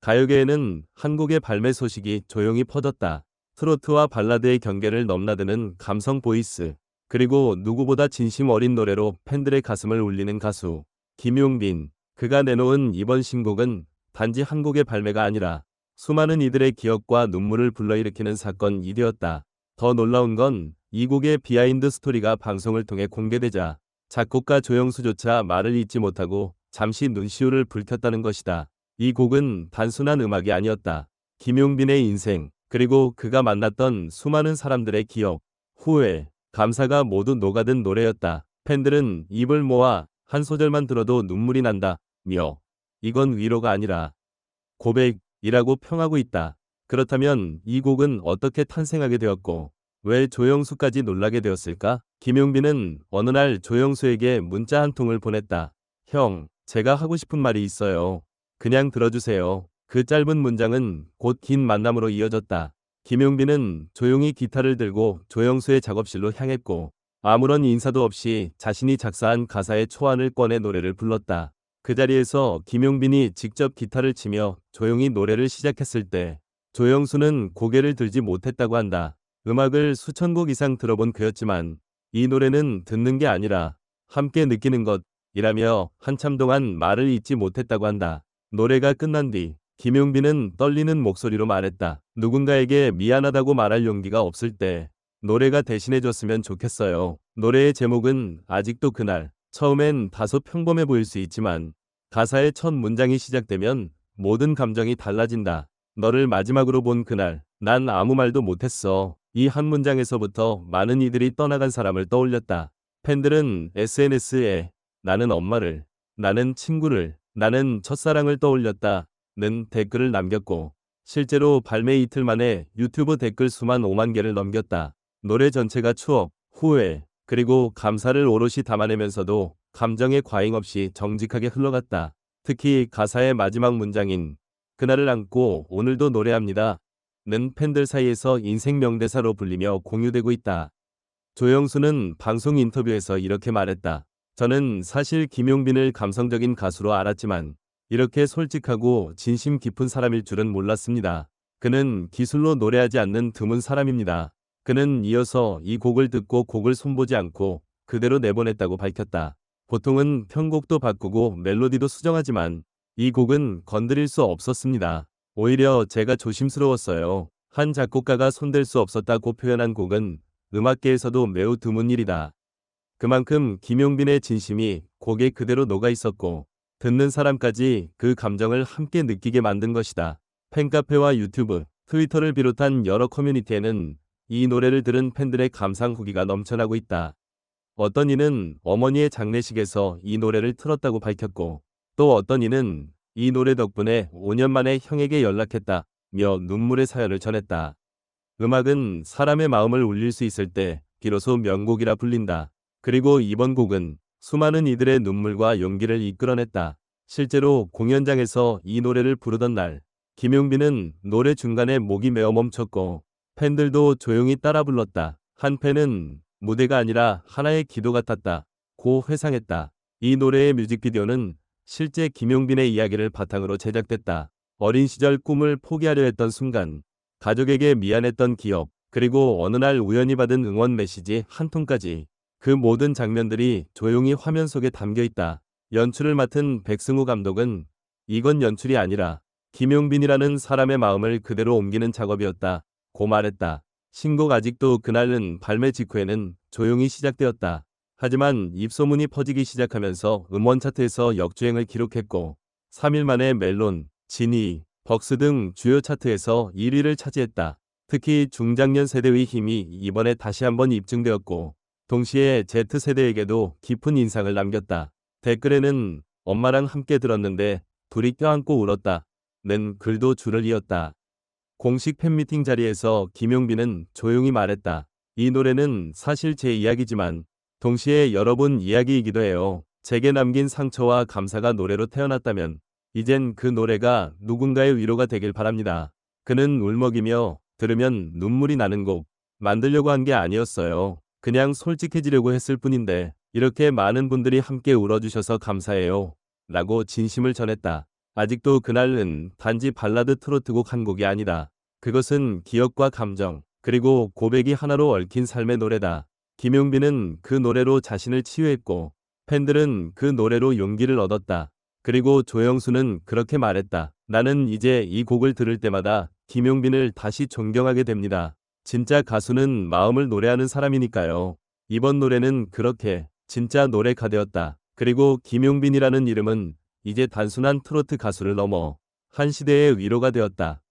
가요계에는 한국의 발매 소식이 조용히 퍼졌다. 트로트와 발라드의 경계를 넘나드는 감성 보이스, 그리고 누구보다 진심 어린 노래로 팬들의 가슴을 울리는 가수 김용빈. 그가 내놓은 이번 신곡은 단지 한국의 발매가 아니라 수많은 이들의 기억과 눈물을 불러일으키는 사건이 되었다. 더 놀라운 건 이 곡의 비하인드 스토리가 방송을 통해 공개되자 작곡가 조영수조차 말을 잇지 못하고 잠시 눈시울을 붉혔다는 것이다. 이 곡은 단순한 음악이 아니었다. 김용빈의 인생, 그리고 그가 만났던 수많은 사람들의 기억, 후회, 감사가 모두 녹아든 노래였다. 팬들은 입을 모아 한 소절만 들어도 눈물이 난다. 며 이건 위로가 아니라 고백이라고 평하고 있다. 그렇다면 이 곡은 어떻게 탄생하게 되었고 왜 조영수까지 놀라게 되었을까? 김용빈은 어느 날 조영수에게 문자 한 통을 보냈다. 형, 제가 하고 싶은 말이 있어요. 그냥 들어주세요. 그 짧은 문장은 곧 긴 만남으로 이어졌다. 김용빈은 조용히 기타를 들고 조영수의 작업실로 향했고 아무런 인사도 없이 자신이 작사한 가사의 초안을 꺼내 노래를 불렀다. 그 자리에서 김용빈이 직접 기타를 치며 조용히 노래를 시작했을 때 조영수는 고개를 들지 못했다고 한다. 음악을 수천 곡 이상 들어본 그였지만 이 노래는 듣는 게 아니라 함께 느끼는 것이라며 한참 동안 말을 잇지 못했다고 한다. 노래가 끝난 뒤 김용빈은 떨리는 목소리로 말했다. 누군가에게 미안하다고 말할 용기가 없을 때 노래가 대신해줬으면 좋겠어요. 노래의 제목은 아직도 그날. 처음엔 다소 평범해 보일 수 있지만 가사의 첫 문장이 시작되면 모든 감정이 달라진다. 너를 마지막으로 본 그날, 난 아무 말도 못했어. 이 한 문장에서부터 많은 이들이 떠나간 사람을 떠올렸다. 팬들은 SNS에 나는 엄마를, 나는 친구를, 나는 첫사랑을 떠올렸다. 는 댓글을 남겼고 실제로 발매 이틀 만에 유튜브 댓글 수만 5만 개를 넘겼다. 노래 전체가 추억, 후회, 그리고 감사를 오롯이 담아내면서도 감정의 과잉 없이 정직하게 흘러갔다. 특히 가사의 마지막 문장인 그날을 안고 오늘도 노래합니다. 는 팬들 사이에서 인생 명대사로 불리며 공유되고 있다. 조영수는 방송 인터뷰에서 이렇게 말했다. 저는 사실 김용빈을 감성적인 가수로 알았지만 이렇게 솔직하고 진심 깊은 사람일 줄은 몰랐습니다. 그는 기술로 노래하지 않는 드문 사람입니다. 그는 이어서 이 곡을 듣고 곡을 손보지 않고 그대로 내보냈다고 밝혔다. 보통은 편곡도 바꾸고 멜로디도 수정하지만 이 곡은 건드릴 수 없었습니다. 오히려 제가 조심스러웠어요. 한 작곡가가 손댈 수 없었다고 표현한 곡은 음악계에서도 매우 드문 일이다. 그만큼 김용빈의 진심이 곡에 그대로 녹아 있었고 듣는 사람까지 그 감정을 함께 느끼게 만든 것이다. 팬카페와 유튜브, 트위터를 비롯한 여러 커뮤니티에는 이 노래를 들은 팬들의 감상 후기가 넘쳐나고 있다. 어떤 이는 어머니의 장례식에서 이 노래를 틀었다고 밝혔고 또 어떤 이는 이 노래 덕분에 5년 만에 형에게 연락했다 며 눈물의 사연을 전했다. 음악은 사람의 마음을 울릴 수 있을 때 비로소 명곡이라 불린다. 그리고 이번 곡은 수많은 이들의 눈물과 용기를 이끌어냈다. 실제로 공연장에서 이 노래를 부르던 날, 김용빈은 노래 중간에 목이 메어 멈췄고 팬들도 조용히 따라 불렀다. 한 팬은 무대가 아니라 하나의 기도 같았다. 고 회상했다. 이 노래의 뮤직비디오는 실제 김용빈의 이야기를 바탕으로 제작됐다. 어린 시절 꿈을 포기하려 했던 순간, 가족에게 미안했던 기억, 그리고 어느 날 우연히 받은 응원 메시지 한 통까지 그 모든 장면들이 조용히 화면 속에 담겨 있다. 연출을 맡은 백승우 감독은 이건 연출이 아니라 김용빈이라는 사람의 마음을 그대로 옮기는 작업이었다. 고 말했다. 신곡 아직도 그날은 발매 직후에는 조용히 시작되었다. 하지만 입소문이 퍼지기 시작하면서 음원 차트에서 역주행을 기록했고 3일 만에 멜론, 지니, 벅스 등 주요 차트에서 1위를 차지했다. 특히 중장년 세대의 힘이 이번에 다시 한번 입증되었고 동시에 Z세대에게도 깊은 인상을 남겼다. 댓글에는 엄마랑 함께 들었는데 둘이 껴안고 울었다. 는 글도 줄을 이었다. 공식 팬미팅 자리에서 김용빈은 조용히 말했다. 이 노래는 사실 제 이야기지만 동시에 여러분 이야기이기도 해요. 제게 남긴 상처와 감사가 노래로 태어났다면 이젠 그 노래가 누군가의 위로가 되길 바랍니다. 그는 울먹이며 들으면 눈물이 나는 곡 만들려고 한 게 아니었어요. 그냥 솔직해지려고 했을 뿐인데 이렇게 많은 분들이 함께 울어주셔서 감사해요. 라고 진심을 전했다. 아직도 그날은 단지 발라드 트로트곡 한 곡이 아니다. 그것은 기억과 감정, 그리고 고백이 하나로 얽힌 삶의 노래다. 김용빈은 그 노래로 자신을 치유했고, 팬들은 그 노래로 용기를 얻었다. 그리고 조영수는 그렇게 말했다. 나는 이제 이 곡을 들을 때마다 김용빈을 다시 존경하게 됩니다. 진짜 가수는 마음을 노래하는 사람이니까요. 이번 노래는 그렇게 진짜 노래가 되었다. 그리고 김용빈이라는 이름은 이제 단순한 트로트 가수를 넘어 한 시대의 위로가 되었다.